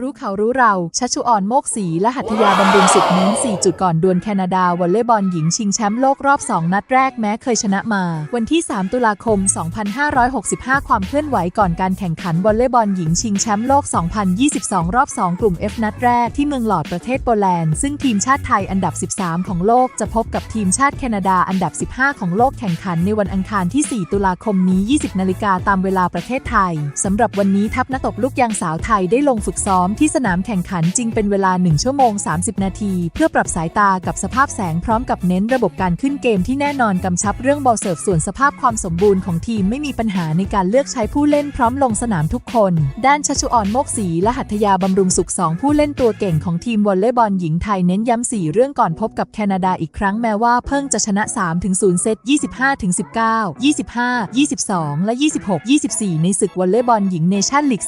รู้เขารู้เรา ชัชชุออนโมกศรีและหัตถยาบำรุงสุขเน้น4 จุดก่อนดวลแคนาดาวอลเลย์บอลหญิงชิงแชมป์โลกรอบ 2 นัดแรกแม้เคยชนะมา วันที่ 3 ตุลาคม 2565 ความเคลื่อนไหวก่อนการแข่งขันวอลเลย์บอลหญิงชิงแชมป์โลก 2022 รอบ 2 กลุ่ม F นัดแรกที่เมืองหลอดประเทศโปแลนด์ ซึ่งทีมชาติไทยอันดับ 13 ของโลกจะพบกับทีมชาติแคนาดาอันดับ 15 ของโลกแข่งขันในวันอังคารที่ 4 ตุลาคมนี้ 20 นาฬิกาตามเวลาประเทศไทยสำหรับวันนี้ทัพนักตบลูกยางสาวไทยได้ลงฝึกซ้อมที่สนามแข่งขันจริงเป็นเวลา 1 ชั่วโมง 30 นาที เพื่อปรับสายตากับสภาพแสงพร้อมกับเน้นระบบการขึ้นเกมที่แน่นอนกำชับเรื่องบอลเสิร์ฟส่วนสภาพความสมบูรณ์ของทีมไม่มีปัญหาในการเลือกใช้ผู้เล่นพร้อมลงสนามทุกคน ด้านชัชชุออนโมกศรีและหัตถยาบำรุงสุขสองผู้เล่นตัวเก่งของทีมวอลเลย์บอลหญิงไทยเน้นย้ำ4เรื่องก่อนพบกับแคนาดาอีกครั้งแม้ว่าเพิ่งจะชนะ 3-0 เซต 25-19 25 22 และ 26 24 ในศึกวอลเลย์บอลหญิงเนชั่นลีก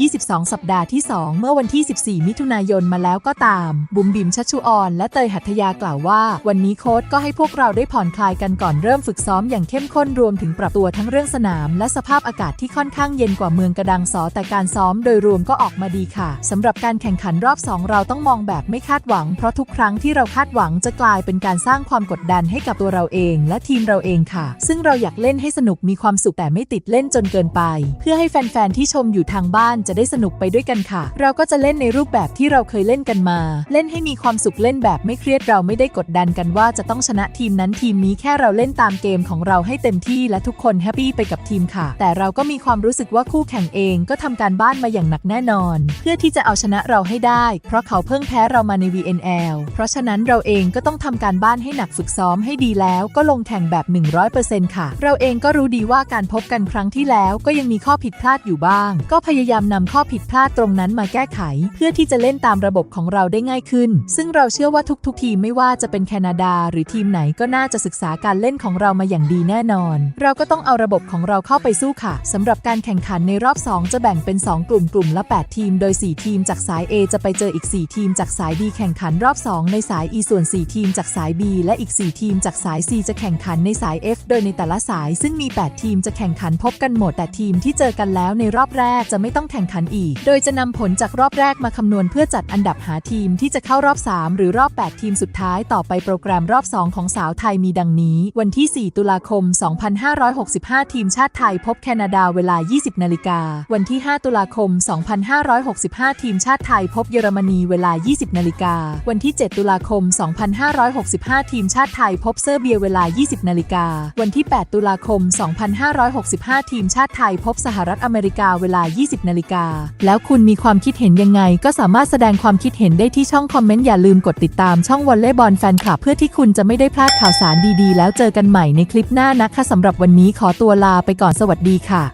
2022 สัปดาห์ที่ 2เมื่อวันที่ 14 มิถุนายนมาแล้วก็ตาม บุ๋มบิมชัชชุออน และเตยหัตยากล่าวว่า วันนี้โค้ชก็ให้พวกเราได้ผ่อนคลายกันก่อนเริ่มฝึกซ้อมอย่างเข้มข้นรวมถึงปรับตัวทั้งเรื่องสนาม และสภาพอากาศที่ค่อนข้างเย็นกว่าเมืองกระดังสอแต่การซ้อมโดยรวมก็ออกมาดีค่ะสำหรับการแข่งขันรอบ 2 เราต้องมองแบบไม่คาดหวัง เพราะทุกครั้งที่เราคาดหวังจะกลายเป็นการสร้างความกดดันให้กับตัวเราเอง และทีมเราเองค่ะ ซึ่งเราอยากเล่นให้สนุกมีความสุขแต่ไม่ติดเล่นจนเกินไป เพื่อให้แฟนๆที่ชมอยู่ทางบ้านจะได้สนุกไปด้วยกันค่ะ เราก็จะเล่นในรูปแบบที่เราเคยเล่นกันมา เล่นให้มีความสุขเล่นแบบไม่เครียดเราไม่ได้กดดันกันว่าจะต้องชนะทีมนั้นทีมนี้แค่เราเล่นตามเกมของเราให้เต็มที่และทุกคนแฮปปี้ไปกับทีมค่ะ แต่เราก็มีความรู้สึกว่าคู่แข่งเองก็ทำการบ้านมาอย่างหนักแน่นอน เพื่อที่จะเอาชนะเราให้ได้ เพราะเขาเพิ่งแพ้เรามาใน VNL เพราะฉะนั้นเราเองก็ต้องทำการบ้านให้หนักฝึกซ้อมให้ดีแล้วก็ลงแข่งแบบ 100%ค่ะ เราเองก็รู้ดีว่าการพบกันครั้งที่แล้วก็ยังมีข้อผิดพลาดอยู่บ้าง ก็พยายามนำข้อผิดพลาดตรงนั้นมาแก้ไข เพื่อที่จะเล่นตามระบบของเราได้ง่ายขึ้น ซึ่งเราเชื่อว่าทุกๆ ทีมไม่ว่าจะเป็นแคนาดา หรือทีมไหนก็น่าจะศึกษาการเล่นของเรามาอย่างดีแน่นอน เราก็ต้องเอาระบบของเราเข้าไปสู้ค่ะสำหรับการแข่งขันในรอบ 2 จะแบ่งเป็น 2 กลุ่มกลุ่มละ 8 ทีม โดย 4 ทีมจากสาย A จะไปเจออีก 4 ทีมจากสาย D แข่งขันรอบ 2 ในสาย E ส่วน 4 ทีมจากสาย B และอีก 4 ทีมจากสาย C จะแข่งขันในสาย F โดยในแต่ละสาย ซึ่งมี 8 ทีมจะแข่งขันพบกันหมด แต่ทีมที่เจอกันแล้วในรอบแรกจะไม่ต้องแข่งขันอีก โดยจะนำผลจากรอบแรกมาคำนวณเพื่อจัดอันดับหาทีมที่จะเข้ารอบ 3 หรือรอบ 8 ทีมสุดท้ายต่อไปโปรแกรมรอบ 2 ของสาวไทยมีดังนี้ วันที่ 4 ตุลาคม 2565 ทีมชาติไทยพบแคนาดาเวลา 20 นาฬิกา วันที่ 5 ตุลาคม 2565 ทีมชาติไทยพบเยอรมนีเวลา 20 นาฬิกา วันที่ 7 ตุลาคม 2565 ทีมชาติไทยพบเซอร์เบียเวลา 20 นาฬิกา วันที่ 8 ตุลาคม 2565 ทีมชาติไทยพบสหรัฐอเมริกาเวลา 20 นาฬิกา แล้วคุณมีความคิดเห็นยังไง ก็สามารถแสดงความคิดเห็นได้ที่ช่องคอมเมนต์ อย่าลืมกดติดตามช่องวอลเล่บอลแฟนคลับ เพื่อที่คุณจะไม่ได้พลาดข่าวสารดีๆ แล้วเจอกันใหม่ในคลิปหน้านะคะสำหรับวันนี้ขอตัวลาไปก่อนสวัสดีค่ะ